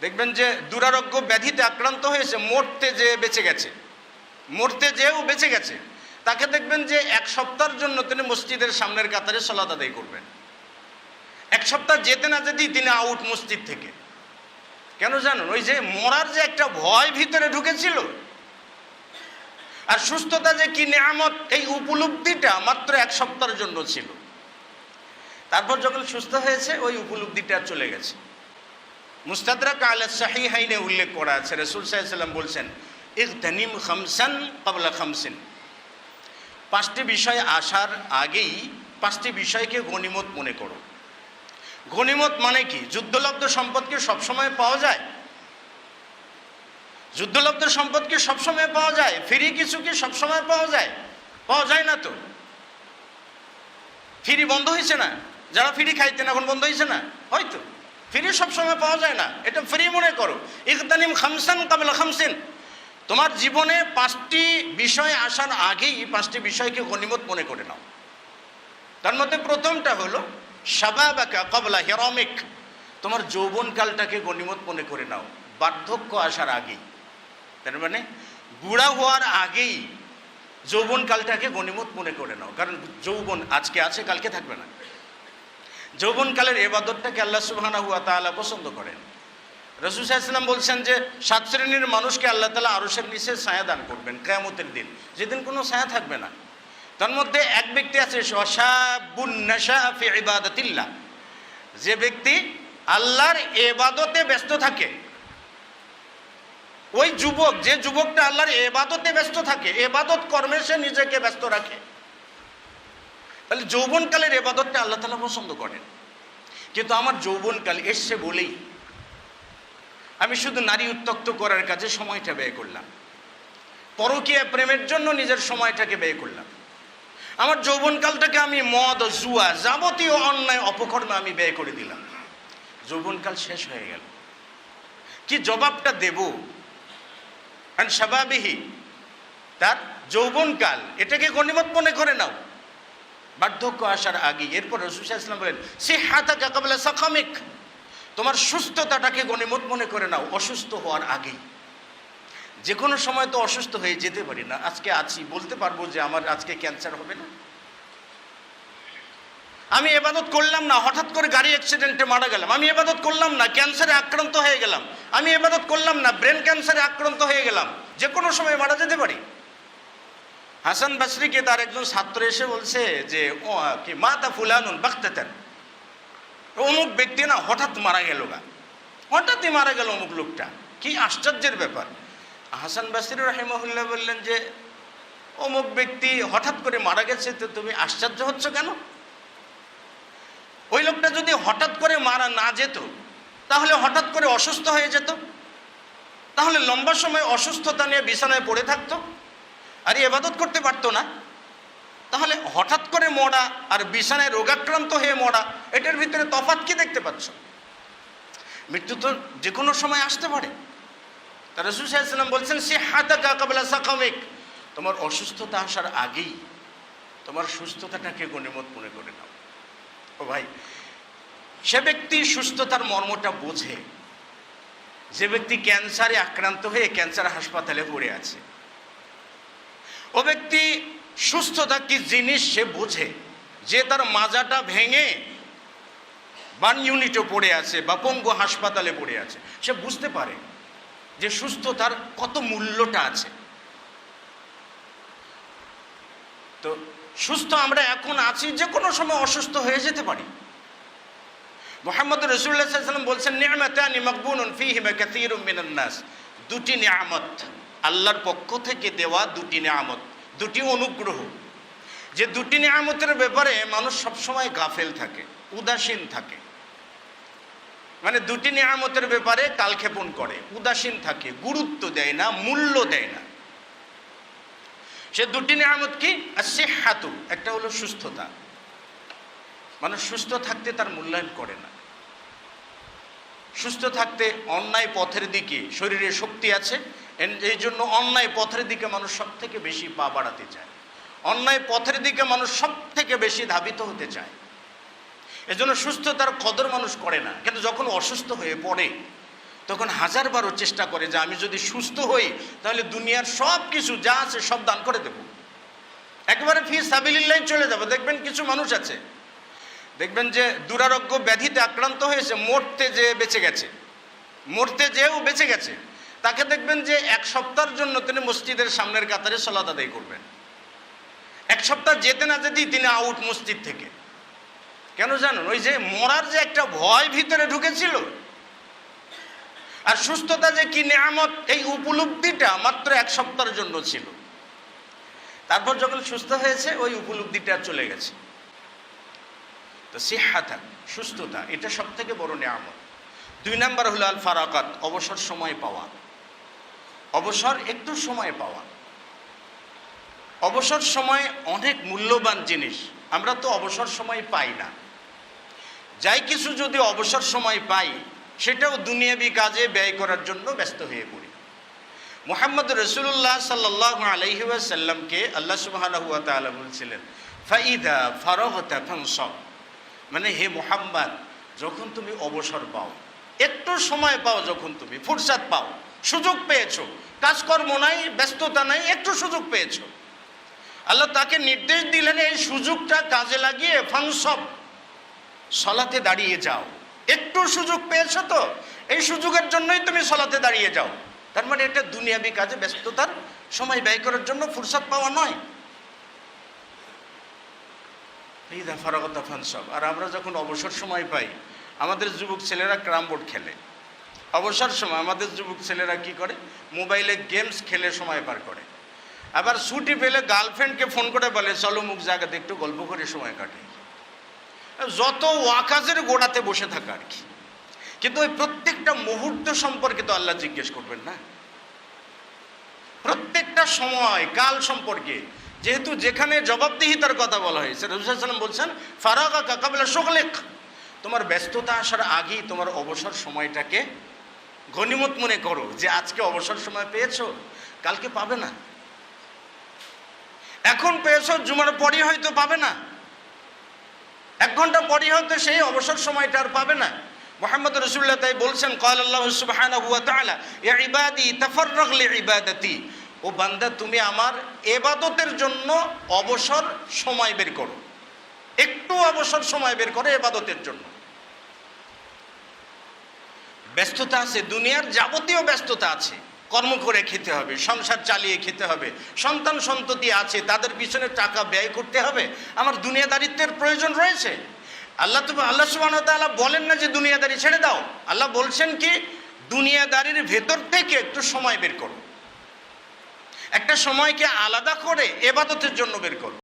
দেখবেন যে দুরারোগ্য ব্যাধিতে আক্রান্ত হয়েছে, মরতে যে বেঁচে গেছে, মরতে যেও বেঁচে গেছে, তাকে দেখবেন যে এক সপ্তাহের জন্য তিনি মসজিদের সামনের কাতারে সলাত আদায় করবেন। এক সপ্তাহ যেতে না যেতেই তিনি আউট মসজিদ থেকে। কেন জানুন? ওই যে মরার যে একটা ভয় ভিতরে ঢুকেছিল। আর সুস্থতা যে কি নেয়ামত, এই উপলব্ধিটা মাত্র এক সপ্তাহের জন্য ছিল। তারপর যখন সুস্থ হয়েছে, ওই উপলব্ধিটা চলে গেছে। মুস্তাদরাক আল শাহি হাইনে উল্লেখ করা আছে, রসুল সাহেব বলছেন ইকতানিম খামসান কাবলা খামসিন। পাঁচটি বিষয় আসার আগেই পাঁচটি বিষয়কে গণিমত মনে করো। গণিমত মানে কি? যুদ্ধলব্ধ সম্পদকে সবসময় পাওয়া যায়? যুদ্ধলব্ধ সম্পদকে সবসময় পাওয়া যায়? ফ্রি কিছু কি সবসময় পাওয়া যায়? পাওয়া যায় না তো। ফ্রি বন্ধ হয়েছে না? যারা ফ্রি খাইতেন, এখন বন্ধ হয়েছে না? হয়তো। ফ্রি সবসময় পাওয়া যায় না। এটা ফ্রি মনে করো। ইকতানিম খামসান কাবলা খামসিন। তোমার জীবনে পাঁচটি বিষয় আসার আগেই পাঁচটি বিষয়কে গণিমত মনে করে নাও। তার মধ্যে প্রথমটা হলো সাবাবাকা কবলা হেরমিক। তোমার যৌবনকালটাকে গণিমত মনে করে নাও। বার্ধক্য আসার আগেই। তার মানে বুড়া হওয়ার আগেই যৌবনকালটাকে গণিমত মনে করে নাও। কারণ যৌবন আজকে আছে, কালকে থাকবে না। যৌবনকালের এবাদতটাকে আল্লাহ সুবহানাহু ওয়া তাআলা পছন্দ করেন। রসুল সাহেব বলছেন যে, সাত শ্রেণির মানুষকে আল্লাহ তালা আরসের নিচে ছায়া দান করবেন কেয়ামতের দিন। যেদিন কোনো ছায়া থাকবে না। তার মধ্যে এক ব্যক্তি আছে ইবাদাতিল্লাহ। যে ব্যক্তি আল্লাহর এবাদতে ব্যস্ত থাকে। ওই যুবক, যে যুবকটা আল্লাহর এবাদতে ব্যস্ত থাকে, এবাদত কর্মে সে নিজেকে ব্যস্ত রাখে। তাহলে যৌবনকালের এবাদতটা আল্লাহ তালা পছন্দ করেন। কিন্তু আমার যৌবনকাল এসছে বলেই আমি শুধু নারী উত্তক্ত করার কাজে সময়টা ব্যয় করলাম। পরকীয়া প্রেমের জন্য নিজের সময়টাকে ব্যয় করলাম। আমার যৌবনকালটাকে আমি মদ, জুয়া, যাবতীয় অন্যায়, অপকর্মে আমি ব্যয় করে দিলাম। যৌবনকাল শেষ হয়ে গেল। কি জবাবটা দেব? স্বাভাবিকই তার যৌবনকাল, এটাকে গণিমত মনে করে নাও। বার্ধক্য আসার আগে এরপর রসুল ইসলাম বলেন সে হাতা কাকাবলা সাকামিক। তোমার সুস্থতাটাকে গণিমত মনে করে নাও, অসুস্থ হওয়ার আগেই। যে কোনো সময় তো অসুস্থ হয়ে যেতে পারি না। আজকে আছি, বলতে পারব যে আমার আজকে ক্যান্সার হবে না। আমি এবাদত করলাম না, হঠাৎ করে গাড়ি অ্যাক্সিডেন্টে মারা গেলাম। আমি এবাদত করলাম না, ক্যান্সারে আক্রান্ত হয়ে গেলাম। আমি এবাদত করলাম না ব্রেন ক্যান্সারে আক্রান্ত হয়ে গেলাম। যে কোনো সময় মারা যেতে পারি। হাসান বাসরিকে তার একজন ছাত্র এসে বলছে যে, ও, কি মা তা ফুলানুন বাখতেতেন অমুক ব্যক্তি না, হঠাৎ মারা গেল গা। হঠাৎই মারা গেল অমুক লোকটা। কি আশ্চর্যের ব্যাপার। হাসান বাসির রাহিমহুল্লাহ বললেন যে, অমুক ব্যক্তি হঠাৎ করে মারা গেছে, তো তুমি আশ্চর্য হচ্ছ কেন? ওই লোকটা যদি হঠাৎ করে মারা না যেত, তাহলে হঠাৎ করে অসুস্থ হয়ে যেত। তাহলে লম্বা সময় অসুস্থতা নিয়ে বিছানায় পড়ে থাকতো। আর এবাদত করতে পারতো না। তাহলে হঠাৎ করে মরা আর বিছানায় রোগাক্রান্ত হয়ে মরা, এটার ভিতরে তফাৎ কি দেখতে পাচ্ছ? মৃত্যু তো যে কোনো সময় আসতে পারে। তা রসুল বলছেন সে হাতা কাকাবলা সাকামিক। তোমার অসুস্থতা আসার আগেই তোমার সুস্থতাটাকে গণিমত মনে করে নাও। ও ভাই, সে ব্যক্তি সুস্থতার মর্মটা বোঝে। যে ব্যক্তি ক্যান্সারে আক্রান্ত হয়ে ক্যান্সার হাসপাতালে পড়ে আছে। ও ব্যক্তি সুস্থতা কি জিনিস সে বোঝে, যে তার মাজাটা ভেঙে বান ইউনিটে পড়ে আছে বা পঙ্গু হাসপাতালে পড়ে আছে, সে বুঝতে পারে যে সুস্থতার কত মূল্যটা আছে। তো সুস্থ আমরা এখন আছি যে কোনো সময় অসুস্থ হয়ে যেতে পারি। মোহাম্মদ রসুল্লাহাম বলছেন নিয়ামতানি মকবুন ফিহিমা কাসীর মিনান নাস। দুটি নিয়ামত। আল্লাহর পক্ষ থেকে দেওয়া দুটি নিয়ামত, দুটি অনুগ্রহ। যে দুটি নিয়ামতের ব্যাপারে মানুষ সবসময় গাফেল থাকে, উদাসীন থাকে। মানে দুটি নিয়ামতের ব্যাপারে কালক্ষেপণ করে, উদাসীন থাকে, গুরুত্ব দেয় না, মূল্য দেয় না। সে দুটি নিয়ামত কি? সে হাতু একটা হলো সুস্থতা। মানুষ সুস্থ থাকতে তার মূল্যায়ন করে না। সুস্থ থাকতে অন্যায় পথের দিকে, শরীরে শক্তি আছে এই জন্য অন্যায় পথের দিকে মানুষ সব থেকে বেশি পা বাড়াতে চায়। অন্যায় পথের দিকে মানুষ সব থেকে বেশি ধাবিত হতে চায়। এজন্য সুস্থতার কদর মানুষ করে না। কিন্তু যখন অসুস্থ হয়ে পড়ে, তখন হাজার বারো চেষ্টা করে যে আমি যদি সুস্থ হই, তাহলে দুনিয়ার সব কিছু যা আছে সব দান করে দেব। একবারে ফি সাবিল্লাই চলে যাব। দেখবেন কিছু মানুষ আছে। দেখবেন যে দুরারোগ্য ব্যাধিতে আক্রান্ত হয়েছে, মরতে যে বেঁচে গেছে। মরতে যেও বেঁচে গেছে। তাকে দেখবেন যে এক সপ্তাহের জন্য তিনি মসজিদের সামনের কাতারে সলাত আদায় করবেন। এক সপ্তাহ যেতে না যেতেই তিনি আউট মসজিদ থেকে। কেন জানেন? ওই যে মরার যে একটা ভয় ভিতরে ঢুকেছিল। আর সুস্থতা যে কি নেয়ামত, এই উপলব্ধিটা মাত্র এক সপ্তাহের জন্য ছিল। তারপর যখন সুস্থ হয়েছে, ওই উপলব্ধিটা চলে গেছে। তো সিহাতা, সুস্থতা, এটা সব থেকে বড় নেয়ামত। দুই নাম্বার হলো আল ফারাকাত অবসর সময় পাওয়া। অবসর একটু সময় পাওয়া। অবসর সময় অনেক মূল্যবান জিনিস, আমরা তো অবসর সময় পাই না। যাই কিছু যদি অবসর সময় পাই, সেটাও দুনিয়াবি কাজে ব্যয় করার জন্য ব্যস্ত হয়ে পড়ি। মোহাম্মদ রসুল্লাহ সাল্লাহ আলহিউসাল্লামকে আল্লাহ সুবাহ বলছিলেন, ফাইদা ফারহতা ফাংসব মানে হে মোহাম্মদ, যখন তুমি অবসর পাও একটু সময় পাও যখন তুমি, ফুরসাদ পাও, সুযোগ পেয়েছ, কাজকর্ম নাই, ব্যস্ততা নাই, একটু সুযোগ পেয়েছ। আল্লাহ তাকে নির্দেশ দিলেন, এই সুযোগটা কাজে লাগিয়ে ফাংসব সলাতে দাঁড়িয়ে যাও। একটু সুযোগ পেয়েছ তো, এই সুযোগের জন্যই তুমি সলাতে দাঁড়িয়ে যাও। তার মানে এটা দুনিয়াবি কাজে, ব্যস্ততার সময় ব্যয় করার জন্য ফুরসাদ পাওয়া নয়। এই ফারাগতা ফানসব, আর আমরা যখন অবসর সময় পাই আমাদের যুবক ছেলেরা ক্রাম বোর্ড খেলে। অবসর সময় আমাদের যুবক ছেলেরা কি করে? মোবাইলে গেমস খেলে সময় পার করে। আবার ছুটি পেলে গার্লফ্রেন্ডকে ফোন করে বলে, চলো মুখ জায়গাতে একটু গল্প করে সময় কাটে যত ওয়াকাজের গোড়াতে বসে থাকা আর কি। কিন্তু ওই প্রত্যেকটা মুহূর্ত সম্পর্কে তো আল্লাহ জিজ্ঞেস করবেন না। প্রত্যেকটা সময়, কাল সম্পর্কে। যেহেতু যেখানে জবাবদিহিতার কথা বলা হয়েছে রসুলাম বলছেন ফারাগা কাকাবলা সকলেক তোমার ব্যস্ততা আসার আগেই তোমার অবসর সময়টাকে গণিমত মনে করো যে আজকে অবসর সময় পেয়েছ, কালকে পাবে না। এখন পেয়েছ, জুমার পরই হয়তো পাবে না। এক ঘণ্টা পরই হয়তো সেই অবসর সময়টা আর পাবে না। মোহাম্মদ রসুল্লাহ তাই বলছেন ও বান্দা, তুমি আমার এবাদতের জন্য অবসর সময় বের করো। একটু অবসর সময় বের করে এবাদতের জন্য। ব্যস্ততা আছে, দুনিয়ার যাবতীয় ব্যস্ততা আছে। কর্ম করে খেতে হবে, সংসার চালিয়ে খেতে হবে, সন্তান সন্ততি আছে, তাদের পিছনে টাকা ব্যয় করতে হবে। আমার দুনিয়াদারিত্বের প্রয়োজন রয়েছে। আল্লাহ তুমি আল্লাহ সুবাহ বলেন না যে দুনিয়াদারি ছেড়ে দাও। আল্লাহ বলছেন কি, দুনিয়াদারির ভেতর থেকে একটু সময় বের করো। একটা সময়কে আলাদা করে এবাদতের জন্য বের করো।